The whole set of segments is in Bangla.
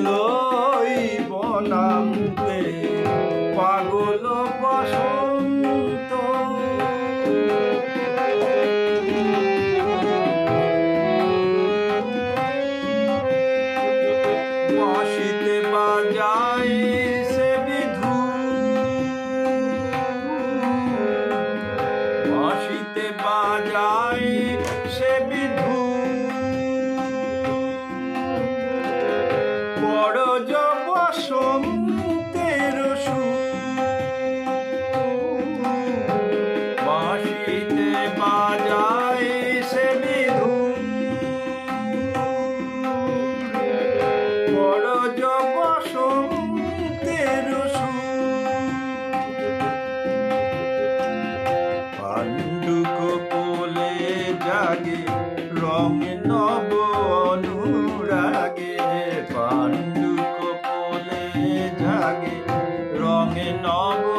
এলোই বনান্তে পাগল বসন্ত। বাঁশিতে বড় বসন্তের পাণ্ডু কপলে জাগে রং নব অনুরাগে। পাণ্ডু কপলে জাগে রং নব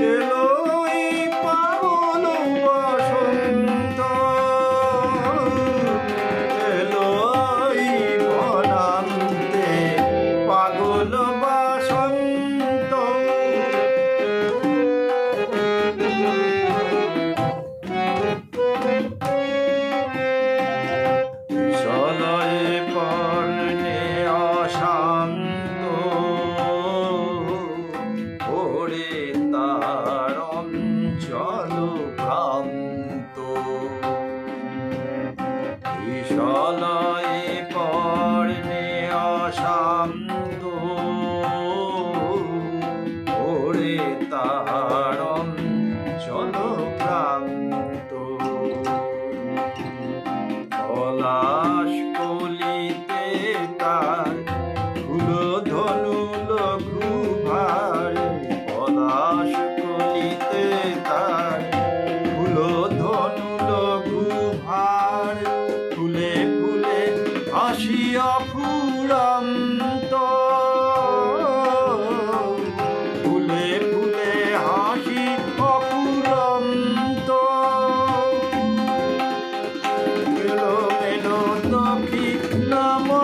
এলোই বিশলয়ে পর্ণে অশান্ত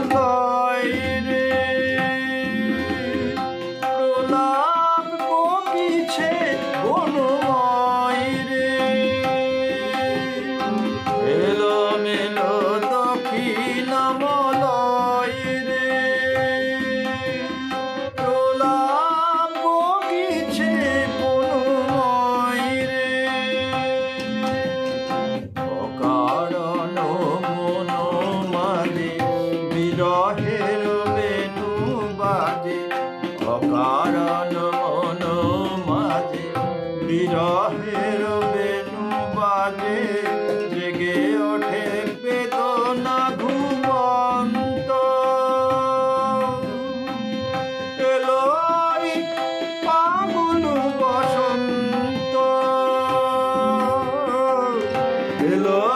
love. বিরহের বেনু বাজে জেগে ওঠে বেদনা ঘুমন্ত। এলোই পাগুল বসন্ত। এলোই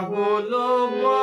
পাগল